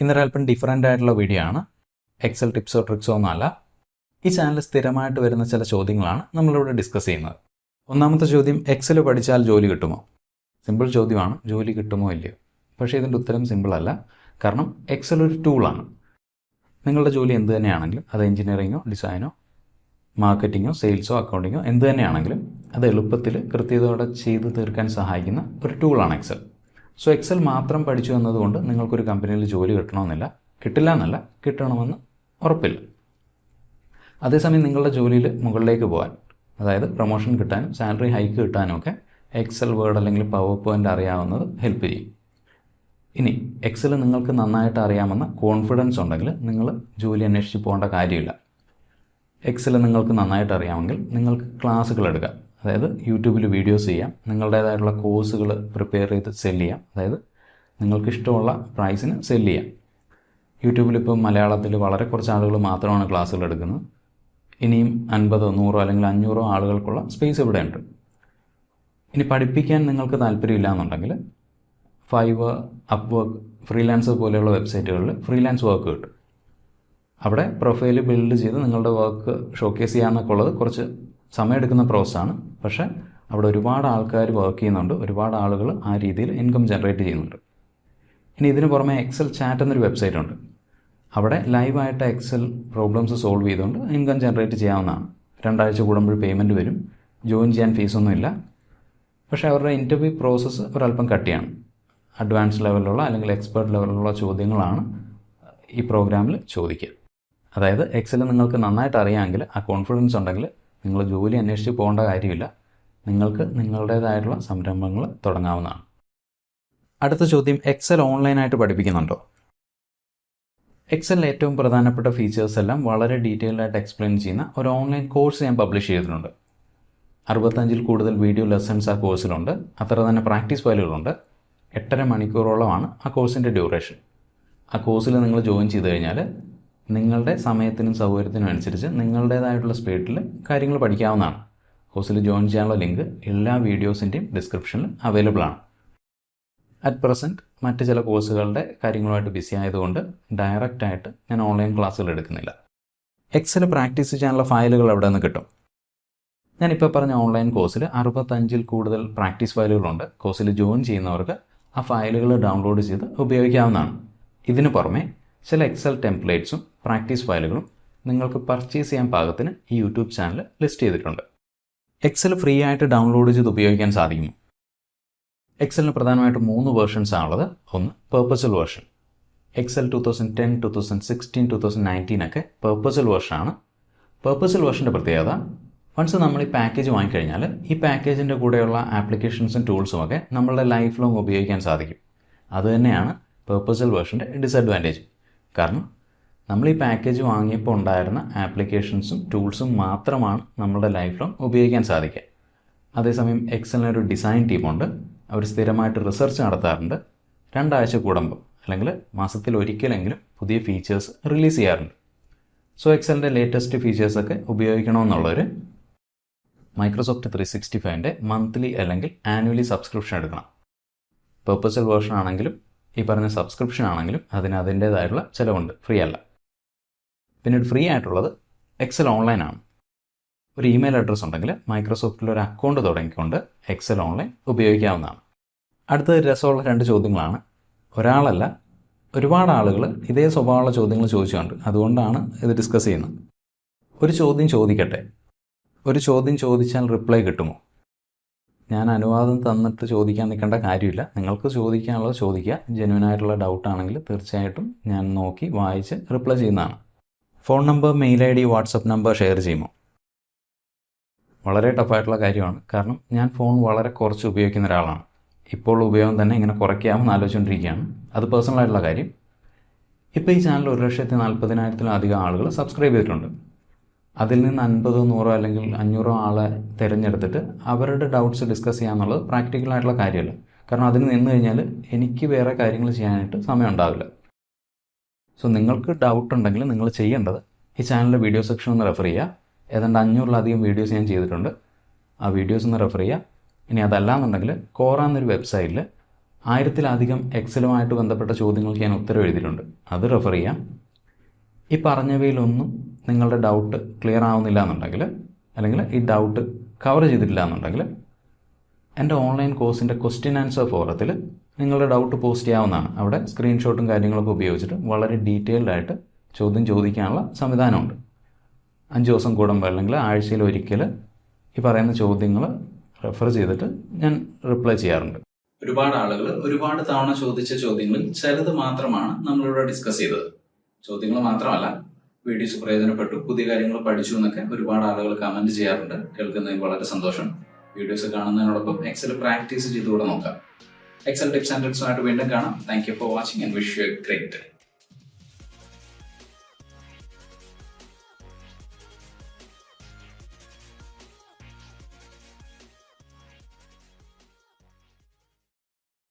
ഇന്നൊരു അല്പം ഡിഫറെന്റ് ആയിട്ടുള്ള വീഡിയോ ആണ്. എക്സൽ ടിപ്സോ ട്രിക്സോ ഒന്നുമല്ല. ഈ ചാനൽ സ്ഥിരമായിട്ട് വരുന്ന ചില ചോദ്യങ്ങളാണ് നമ്മളിവിടെ ഡിസ്കസ് ചെയ്യുന്നത്. ഒന്നാമത്തെ ചോദ്യം എക്സൽ പഠിച്ചാൽ ജോലി കിട്ടുമോ? സിമ്പിൾ ചോദ്യമാണ് ജോലി കിട്ടുമോ ഇല്ലയോ? പക്ഷേ ഇതിന്റെ ഉത്തരം സിമ്പിൾ അല്ല. കാരണം എക്സൽ ഒരു ടൂളാണ് നിങ്ങളുടെ ജോലി എന്ത് തന്നെയാണെങ്കിലും അത് എഞ്ചിനീയറിങ്ങോ ഡിസൈനോ മാർക്കറ്റിങ്ങോ സെയിൽസോ അക്കൗണ്ടിങ്ങോ എന്ത് തന്നെയാണെങ്കിലും അത് എളുപ്പത്തിൽ കൃത്യതയോടെ ചെയ്തു തീർക്കാൻ സഹായിക്കുന്ന ഒരു ടൂളാണ് എക്സൽ സോ എക്സൽ മാത്രം പഠിച്ചു എന്നതുകൊണ്ട് നിങ്ങൾക്കൊരു കമ്പനിയിൽ ജോലി കിട്ടണമെന്നില്ല. കിട്ടില്ല എന്നല്ല കിട്ടണമെന്ന് ഉറപ്പില്ല. അതേസമയം നിങ്ങളുടെ ജോലിയിൽ മുകളിലേക്ക് പോകാൻ അതായത് പ്രൊമോഷൻ കിട്ടാനും സാലറി ഹൈക്ക് കിട്ടാനും ഒക്കെ എക്സൽ വേർഡ് അല്ലെങ്കിൽ പവർ പോയിന്റ് അറിയാവുന്നത് ഹെൽപ്പ് ചെയ്യും. ഇനി എക്സൽ നിങ്ങൾക്ക് നന്നായിട്ട് അറിയാമെന്ന കോൺഫിഡൻസ് ഉണ്ടെങ്കിൽ നിങ്ങൾ ജോലി അന്വേഷിച്ച് പോകേണ്ട കാര്യമില്ല. എക്സൽ നിങ്ങൾക്ക് നന്നായിട്ട് അറിയാമെങ്കിൽ നിങ്ങൾക്ക് ക്ലാസ്സുകൾ എടുക്കാം. അതായത് യൂട്യൂബിൽ വീഡിയോസ് ചെയ്യാം. നിങ്ങളുടേതായിട്ടുള്ള കോഴ്സുകൾ പ്രിപ്പയർ ചെയ്ത് സെൽ ചെയ്യാം. അതായത് നിങ്ങൾക്ക് ഇഷ്ടമുള്ള പ്രൈസിന് സെൽ ചെയ്യാം. യൂട്യൂബിൽ ഇപ്പോൾ മലയാളത്തിൽ വളരെ കുറച്ച് ആളുകൾ മാത്രമാണ് ക്ലാസ്സുകൾ എടുക്കുന്നത്. ഇനിയും അൻപതോ നൂറോ അല്ലെങ്കിൽ അഞ്ഞൂറോ ആളുകൾക്കുള്ള സ്പേസ് ഇവിടെ ഉണ്ട്. ഇനി പഠിപ്പിക്കാൻ നിങ്ങൾക്ക് താല്പര്യമില്ല എന്നുണ്ടെങ്കിൽ ഫൈവ് അപ്പ് വർക്ക് ഫ്രീലാൻസർ പോലെയുള്ള വെബ്സൈറ്റുകളിൽ ഫ്രീലാൻസ് വർക്ക് കിട്ടും. അവിടെ പ്രൊഫൈൽ ബിൽഡ് ചെയ്ത് നിങ്ങളുടെ വർക്ക് ഷോക്കേസ് ചെയ്യാമെന്നൊക്കെ ഉള്ളത് കുറച്ച് സമയമെടുക്കുന്ന പ്രോസസ്സാണ്. പക്ഷേ അവിടെ ഒരുപാട് ആൾക്കാർ വർക്ക് ചെയ്യുന്നുണ്ട്. ഒരുപാട് ആളുകൾ ആ രീതിയിൽ ഇൻകം ജനറേറ്റ് ചെയ്യുന്നുണ്ട്. ഇനി ഇതിന് പുറമെ എക്സൽ ചാറ്റ് എന്നൊരു വെബ്സൈറ്റ് ഉണ്ട്. അവിടെ ലൈവായിട്ട് എക്സൽ പ്രോബ്ലംസ് സോൾവ് ചെയ്തുകൊണ്ട് ഇൻകം ജനറേറ്റ് ചെയ്യാവുന്നതാണ്. രണ്ടാഴ്ച കൂടുമ്പോൾ പേയ്മെന്റ് വരും. ജോയിൻ ചെയ്യാൻ ഫീസൊന്നുമില്ല പക്ഷേ അവരുടെ ഇന്റർവ്യൂ പ്രോസസ്സ് ഒരല്പം കട്ടിയാണ്. അഡ്വാൻസ് ലെവലിലുള്ള അല്ലെങ്കിൽ എക്സ്പേർട്ട് ലെവലിലുള്ള ചോദ്യങ്ങളാണ് ഈ പ്രോഗ്രാമിൽ ചോദിക്കുക. അതായത് എക്സൽ നിങ്ങൾക്ക് നന്നായിട്ട് അറിയാമെങ്കിൽ ആ കോൺഫിഡൻസ് ഉണ്ടെങ്കിൽ നിങ്ങൾ ജോലി അന്വേഷിച്ച് പോകേണ്ട കാര്യമില്ല. നിങ്ങൾക്ക് നിങ്ങളുടേതായിട്ടുള്ള സംരംഭങ്ങൾ തുടങ്ങാവുന്നതാണ്. അടുത്ത ചോദ്യം എക്സൽ ഓൺലൈനായിട്ട് പഠിപ്പിക്കുന്നുണ്ടോ? എക്സലിൽ ഏറ്റവും പ്രധാനപ്പെട്ട ഫീച്ചേഴ്സ് എല്ലാം വളരെ ഡീറ്റെയിൽഡ് ആയിട്ട് എക്സ്പ്ലെയിൻ ചെയ്യുന്ന ഒരു ഓൺലൈൻ കോഴ്സ് ഞാൻ പബ്ലിഷ് ചെയ്തിട്ടുണ്ട്. അറുപത്തഞ്ചിൽ കൂടുതൽ വീഡിയോ ലെസൺസ് ആ കോഴ്സിലുണ്ട് അത്ര തന്നെ പ്രാക്ടീസ് ഫയലുകളുണ്ട് എട്ടര മണിക്കൂറോളമാണ് ആ കോഴ്സിന്റെ ഡ്യൂറേഷൻ ആ കോഴ്സിൽ നിങ്ങൾ ജോയിൻ ചെയ്ത് കഴിഞ്ഞാൽ നിങ്ങളുടെ സമയത്തിനും സൗകര്യത്തിനും അനുസരിച്ച് നിങ്ങളുടേതായിട്ടുള്ള സ്പീഡിൽ കാര്യങ്ങൾ പഠിക്കാവുന്നതാണ്. കോഴ്സിൽ ജോയിൻ ചെയ്യാനുള്ള ലിങ്ക് എല്ലാ വീഡിയോസിന്റെയും ഡിസ്ക്രിപ്ഷനിൽ അവൈലബിൾ ആണ്. അറ്റ് പ്രസന്റ് മറ്റ് ചില കോഴ്സുകളുടെ കാര്യങ്ങളുമായിട്ട് ബിസി ആയതുകൊണ്ട് ഡയറക്റ്റ് ആയിട്ട് ഞാൻ ഓൺലൈൻ ക്ലാസ്സുകൾ എടുക്കുന്നില്ല. എക്സൽ പ്രാക്ടീസ് ചെയ്യാനുള്ള ഫയലുകൾ എവിടെ നിന്ന് കിട്ടും. ഞാനിപ്പോൾ പറഞ്ഞ ഓൺലൈൻ കോഴ്സിൽ അറുപത്തഞ്ചിൽ കൂടുതൽ പ്രാക്ടീസ് ഫയലുകളുണ്ട് കോഴ്സിൽ ജോയിൻ ചെയ്യുന്നവർക്ക് ആ ഫയലുകൾ ഡൗൺലോഡ് ചെയ്ത് ഉപയോഗിക്കാവുന്നതാണ്. ഇതിനു പുറമെ ചില എക്സൽ ടെംപ്ലേറ്റ്സും പ്രാക്ടീസ് ഫയലുകളും നിങ്ങൾക്ക് പർച്ചേസ് ചെയ്യാൻ പാകത്തിന് ഈ യൂട്യൂബ് ചാനൽ ലിസ്റ്റ് ചെയ്തിട്ടുണ്ട്. എക്സൽ ഫ്രീ ആയിട്ട് ഡൗൺലോഡ് ചെയ്ത് ഉപയോഗിക്കാൻ സാധിക്കുമോ? എക്സലിന് പ്രധാനമായിട്ട് മൂന്ന് വേർഷൻസ് ആണുള്ളത്. ഒന്ന് perpetual version Excel two thousand ten two thousand sixteen two thousand nineteen ഒക്കെ പേർപ്പസൽ വേർഷനാണ് പേർപ്പസൽ വേർഷന്റെ പ്രത്യേകത വൺസ് നമ്മൾ ഈ പാക്കേജ് വാങ്ങിക്കഴിഞ്ഞാൽ ഈ പാക്കേജിന്റെ കൂടെയുള്ള ആപ്ലിക്കേഷൻസും ടൂൾസും ഒക്കെ നമ്മളുടെ ലൈഫ് ലോങ് ഉപയോഗിക്കാൻ സാധിക്കും. അതുതന്നെയാണ് പേർപ്പസൽ വേർഷന്റെ ഡിസഡ്വാന്റേജ് കാരണം നമ്മൾ ഈ പാക്കേജ് വാങ്ങിയപ്പോൾ ഉണ്ടായിരുന്ന ആപ്ലിക്കേഷൻസും ടൂൾസും മാത്രമാണ് നമ്മളുടെ ലൈഫ് ഉപയോഗിക്കാൻ സാധിക്കുക. അതേസമയം എക്സലിന് ഒരു ഡിസൈൻ ടീമുണ്ട് അവർ സ്ഥിരമായിട്ട് റിസർച്ച് നടത്താറുണ്ട്. രണ്ടാഴ്ച കൂടുമ്പോൾ അല്ലെങ്കിൽ മാസത്തിൽ ഒരിക്കലെങ്കിലും പുതിയ ഫീച്ചേഴ്സ് റിലീസ് ചെയ്യാറുണ്ട്. സോ എക്സലിന്റെ ലേറ്റസ്റ്റ് ഫീച്ചേഴ്സൊക്കെ ഉപയോഗിക്കണമെന്നുള്ളവർ മൈക്രോസോഫ്റ്റ് ത്രീ സിക്സ്റ്റി ഫൈവിന്റെ മന്ത്ലി അല്ലെങ്കിൽ ആനുവലി സബ്സ്ക്രിപ്ഷൻ എടുക്കണം. പേർപ്പസൽ വേർഷൻ ആണെങ്കിലും ഈ പറഞ്ഞ സബ്സ്ക്രിപ്ഷൻ ആണെങ്കിലും അതിന് അതിന്റേതായിട്ടുള്ള ചിലവുണ്ട്. ഫ്രീ അല്ല. പിന്നീട് ഫ്രീ ആയിട്ടുള്ളത് എക്സൽ ഓൺലൈനാണ് ഒരു ഇമെയിൽ അഡ്രസ്സ് ഉണ്ടെങ്കിൽ മൈക്രോസോഫ്റ്റിൽ ഒരു അക്കൗണ്ട് തുടങ്ങിക്കൊണ്ട് എക്സൽ ഓൺലൈൻ ഉപയോഗിക്കാവുന്നതാണ്. അടുത്തത് രസമുള്ള രണ്ട് ചോദ്യങ്ങളാണ്. ഒരാളല്ല ഒരുപാട് ആളുകൾ ഇതേ സ്വഭാവമുള്ള ചോദ്യങ്ങൾ ചോദിച്ചുകൊണ്ട് അതുകൊണ്ടാണ് ഇത് ഡിസ്കസ് ചെയ്യുന്നത്. ഒരു ചോദ്യം ചോദിക്കട്ടെ? ഒരു ചോദ്യം ചോദിച്ചാൽ റിപ്ലൈ കിട്ടുമോ? ഞാൻ അനുവാദം തന്നിട്ട് ചോദിക്കാൻ നിൽക്കേണ്ട കാര്യമില്ല. നിങ്ങൾക്ക് ചോദിക്കാനുള്ളത് ചോദിക്കുക. ജെന്യൂൻ ആയിട്ടുള്ള ഡൗട്ട് ആണെങ്കിൽ തീർച്ചയായിട്ടും ഞാൻ നോക്കി വായിച്ച് റിപ്ലൈ ചെയ്യുന്നതാണ്. Phone number mail I D WhatsApp number share ചെയ്യുമോ? വളരെ ടഫായിട്ടുള്ള കാര്യമാണ്. കാരണം ഞാൻ ഫോൺ വളരെ കുറച്ച് ഉപയോഗിക്കുന്ന ഒരാളാണ്. ഇപ്പോൾ ഉപയോഗം തന്നെ ഇങ്ങനെ കുറയ്ക്കാമെന്ന് ആലോചിച്ചുകൊണ്ടിരിക്കുകയാണ്. അത് പേഴ്സണൽ ആയിട്ടുള്ള കാര്യം. ഇപ്പോൾ ഈ ചാനൽ ഒരു ലക്ഷത്തി നാൽപ്പതിനായിരത്തിലധികം ആളുകൾ സബ്സ്ക്രൈബ് ചെയ്തിട്ടുണ്ട്. അതിൽ നിന്ന് അൻപതോ നൂറോ അല്ലെങ്കിൽ അഞ്ഞൂറോ ആളെ തിരഞ്ഞെടുത്തിട്ട് അവരുടെ ഡൗട്ട്സ് ഡിസ്കസ് ചെയ്യാന്നുള്ളത് പ്രാക്ടിക്കലായിട്ടുള്ള കാര്യമല്ല. കാരണം അതിന് നിന്ന് കഴിഞ്ഞാൽ എനിക്ക് വേറെ കാര്യങ്ങൾ ചെയ്യാനായിട്ട് സമയം ഉണ്ടാവില്ല. സോ നിങ്ങൾക്ക് ഡൗട്ട് ഉണ്ടെങ്കിൽ നിങ്ങൾ ചെയ്യേണ്ടത് ഈ ചാനലിലെ വീഡിയോ സെക്ഷൻ ഒന്ന് റെഫർ ചെയ്യുക. ഏതാണ്ട് അഞ്ഞൂറിലധികം വീഡിയോസ് ഞാൻ ചെയ്തിട്ടുണ്ട്. ആ വീഡിയോസ് ഒന്ന് റെഫർ ചെയ്യുക. ഇനി അതല്ലാന്നുണ്ടെങ്കിൽ കോറ എന്നൊരു വെബ്സൈറ്റിൽ ആയിരത്തിലധികം എക്സലുമായിട്ട് ബന്ധപ്പെട്ട ചോദ്യങ്ങൾക്ക് ഞാൻ ഉത്തരം എഴുതിയിട്ടുണ്ട്. അത് റെഫർ ചെയ്യാം ഈ പറഞ്ഞവയിലൊന്നും നിങ്ങളുടെ ഡൗട്ട് ക്ലിയർ ആവുന്നില്ല എന്നുണ്ടെങ്കിൽ അല്ലെങ്കിൽ ഈ ഡൗട്ട് കവർ ചെയ്തിട്ടില്ല എന്നുണ്ടെങ്കിൽ എന്റെ ഓൺലൈൻ കോഴ്സിന്റെ ക്വസ്റ്റ്യൻ ആൻസർ ഫോറത്തിൽ നിങ്ങളുടെ ഡൗട്ട് പോസ്റ്റ് ചെയ്യാവുന്നതാണ്. അവിടെ സ്ക്രീൻഷോട്ടും കാര്യങ്ങളൊക്കെ ഉപയോഗിച്ചിട്ട് വളരെ ഡീറ്റെയിൽഡ് ആയിട്ട് ചോദ്യം ചോദിക്കാനുള്ള സംവിധാനമുണ്ട്. അഞ്ച് ദിവസം കൂടുമ്പോൾ അല്ലെങ്കിൽ ആഴ്ചയിൽ ഒരിക്കൽ ഈ പറയുന്ന ചോദ്യങ്ങൾ റെഫർ ചെയ്തിട്ട് ഞാൻ റിപ്ലൈ ചെയ്യാറുണ്ട്. ഒരുപാട് ആളുകൾ ഒരുപാട് തവണ ചോദിച്ച ചോദ്യങ്ങളിൽ ചിലത് മാത്രമാണ് നമ്മളിവിടെ ഡിസ്കസ് ചെയ്തത്. ചോദ്യങ്ങൾ മാത്രമല്ല വീഡിയോസ് പ്രയോജനപ്പെട്ടു പുതിയ കാര്യങ്ങൾ പഠിച്ചു എന്നൊക്കെ ഒരുപാട് ആളുകൾ കമന്റ് ചെയ്യാറുണ്ട്. കേൾക്കുന്നതിൽ വളരെ സന്തോഷം. വീഡിയോസ് കാണുന്നതിനോടൊപ്പം എക്സൽ പ്രാക്ടീസ് ചെയ്തുകൂടെ നോക്കാം. എക്സൽ ടിപ്സ് ആൻഡ് ട്രിക്സുമായിട്ട് വീണ്ടും കാണാം. Thank you for watching and wish you great